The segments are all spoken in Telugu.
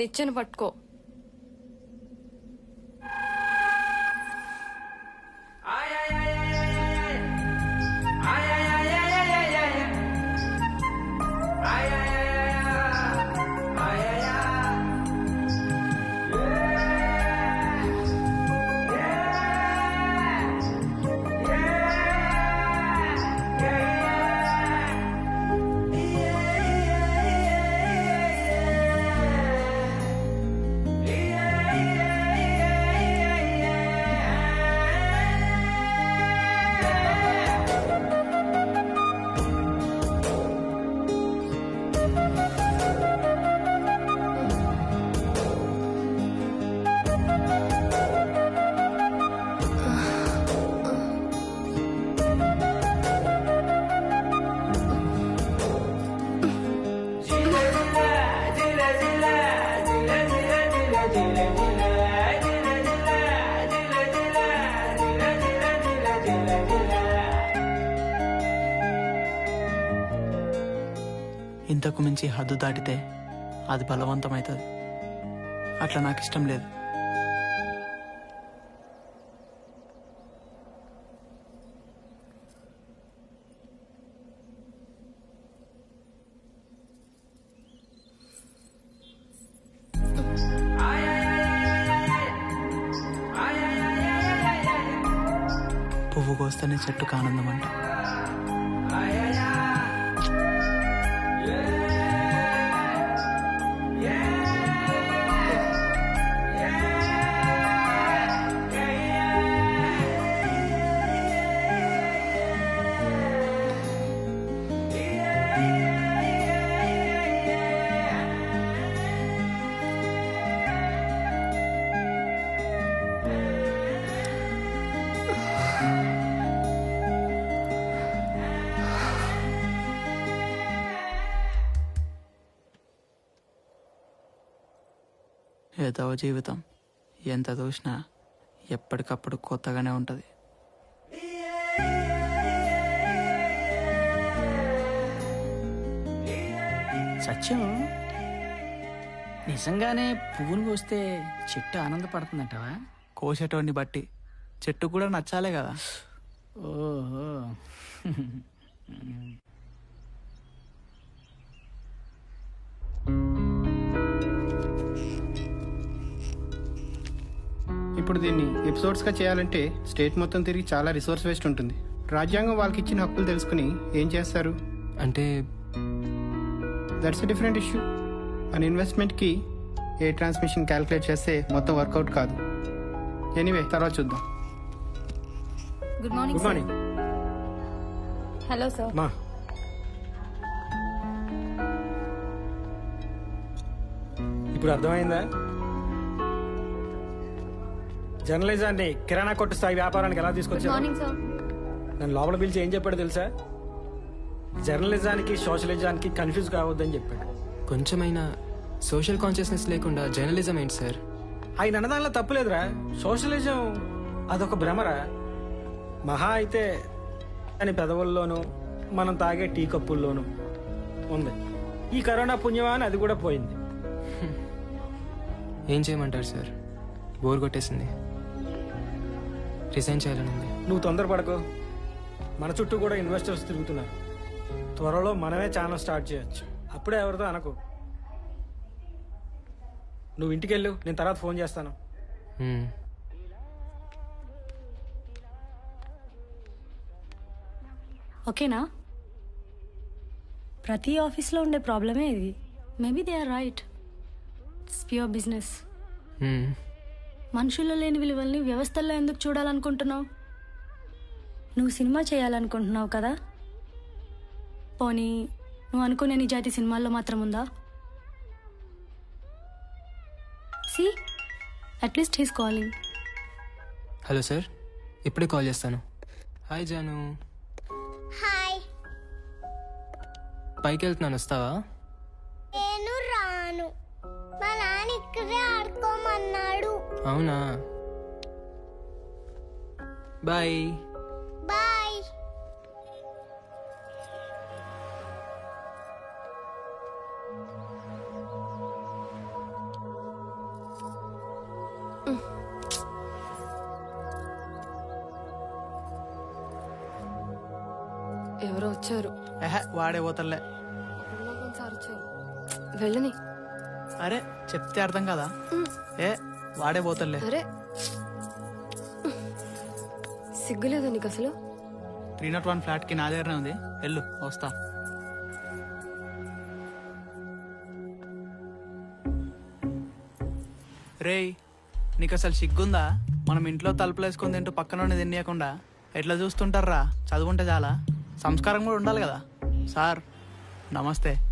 నిచ్చెన పట్టుకో. ఇంతకు మించి హద్దు దాటితే అది బలవంతమవుతుంది అట్లా నాకు ఇష్టం లేదు. పువ్వు కోస్తేనే చెట్టుకు ఆనందం అంట. ఏదో జీవితం? ఎంత చూసినా ఎప్పటికప్పుడు కొత్తగానే ఉంటుంది. సత్యం నిజంగానే పువ్వును కోస్తే చెట్టు ఆనందపడుతుందంటావా? కోసేటోడిని బట్టి. చెట్టు కూడా నచ్చాలే కదా. ఓహో. ఇప్పుడు దీన్ని ఎపిసోడ్స్గా చేయాలంటే స్టేట్ మొత్తం తిరిగి చాలా రిసోర్స్ వేస్ట్ ఉంటుంది. రాజ్యాంగం వాళ్ళకి ఇచ్చిన హక్కులు తెలుసుకుని ఏం చేస్తారు? అంటే దట్స్ డిఫరెంట్ ఇష్యూ మన ఇన్వెస్ట్మెంట్కి ఏ ట్రాన్స్మిషన్ క్యాలిక్యులేట్ చేస్తే మొత్తం వర్కౌట్ కాదు. ఎనీవే తర్వాత చూద్దాం. Good morning good morning hello sir మా ఇప్పుడు అర్థమైందా? జర్నలిజాన్ని కిరాణా కొట్టు స్థాయి వ్యాపారానికి ఎలా గుడ్ తీసుకొచ్చారు మార్నింగ్ సార్ నన్ను లోపల పిలిచి ఏం చెప్పాడు తెలుసా? జర్నలిజానికి సోషలిజానికి కన్ఫ్యూజ్ కావద్దని చెప్పాడు. కొంచెమైనా సోషల్ కాన్షియస్నెస్ లేకుండా జర్నలిజం ఏంటి సార్ ఆయన అన్నదానిలో తప్పులేదురా సోషలిజం అదొక భ్రమరా. మహా అయితే అని పెదవుల్లోనూ మనం తాగే టీ కప్పుల్లోనూ ఉంది. ఈ కరోనా పుణ్యమా అని అది కూడా పోయింది. ఏం చేయమంటారు సార్ బోర్ కొట్టేసింది. రిజైన్ చేయాలని ఉంది నువ్వు తొందరపడకు. మన చుట్టూ కూడా ఇన్వెస్టర్స్ తిరుగుతున్నారు. త్వరలో మనమే ఛానల్ స్టార్ట్ చేయొచ్చు. అప్పుడే ఎవరితో అనకు. నువ్వు ఇంటికి వెళ్ళు నేను తర్వాత ఫోన్ చేస్తాను. ఓకేనా? ప్రతి ఆఫీస్లో ఉండే ప్రాబ్లమే ఇది. Maybe they are right it's pure business. మనుషుల్లో లేని విలువల్ని వ్యవస్థల్లో ఎందుకు చూడాలనుకుంటున్నావు? నువ్వు సినిమా చేయాలనుకుంటున్నావు కదా? పోనీ నువ్వు అనుకునే నిజాయితీ సినిమాల్లో మాత్రం ఉందా? See at least he's calling hello sir ఇప్పుడే కాల్ చేస్తాను. హాయ్ జాను. హాయ్. పైకి వెళ్తున్నాను వస్తావా? ఇక్కడే ఆడుకోమన్నాడు. అవునా? బాయ్. బాయ్. ఎవరో వచ్చారు. వాడే పోతలే వెళ్ళని. అరే చెప్తే అర్థం కదా? ఏ వాడే పోతలే అరే. సిగ్గులేదా నీకు అసలు? త్రీ నాట్ వన్ ఫ్లాట్కి నా దగ్గరనే ఉంది. వెళ్ళు వస్తా. రేయ్ నీకు అసలు సిగ్గుందా? మనం ఇంట్లో తలుపులు వేసుకొని తింటూ పక్కన తినేయకుండా ఎట్లా చూస్తుంటారా చదువుకుంటే చాలా. సంస్కారం కూడా ఉండాలి కదా. సార్ నమస్తే.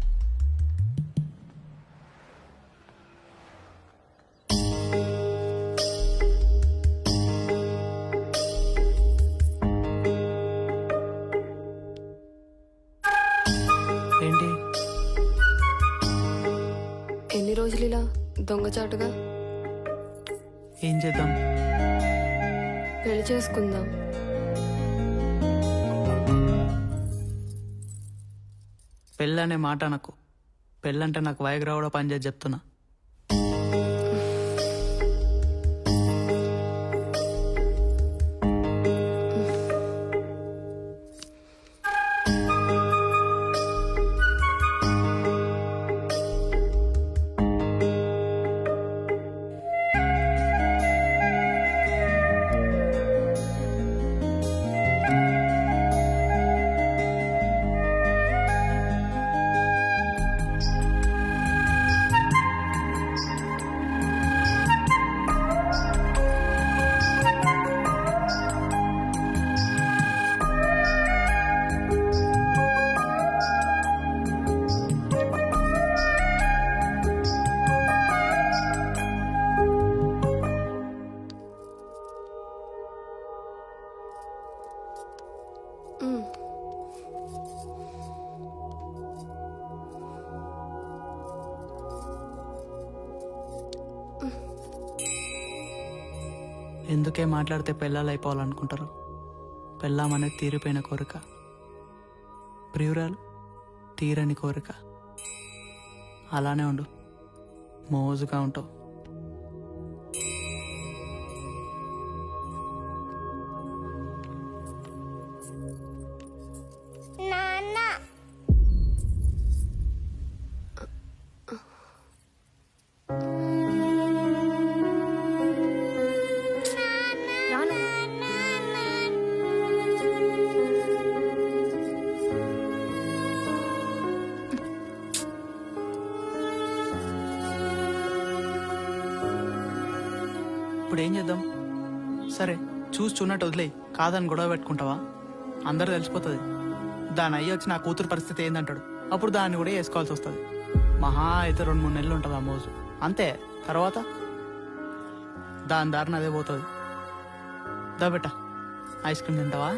దొంగచాటుగా? ఏం చేద్దాం? పెళ్ళి చేసుకుందాం. పెళ్ళనే మాట నాకు పెళ్ళంటే నాకు వైగ్రా కూడా పనిచేసి చెప్తున్నా. ఎందుకే మాట్లాడితే పెళ్ళాలు అయిపోవాలనుకుంటారు? పెళ్ళామనేది తీరిపోయిన కోరిక. ప్రియురాలు తీరని కోరిక. అలానే ఉండు. మోజుగా ఉంటావు. ఇప్పుడు ఏం చేద్దాం? సరే చూసి చూన్నట్టు వదిలే కాదని గొడవ పెట్టుకుంటావా? అందరూ తెలిసిపోతుంది. దాని అయ్యి వచ్చి నా కూతురు పరిస్థితి ఏందంటాడు? అప్పుడు దాన్ని కూడా వేసుకోవాల్సి వస్తుంది. మహా అయితే రెండు మూడు నెలలు ఉంటుంది ఆ మోజు. అంతే తర్వాత? దాని దారిన అదే పోతుంది. దా బెట్ట ఐస్ క్రీమ్ తింటావా?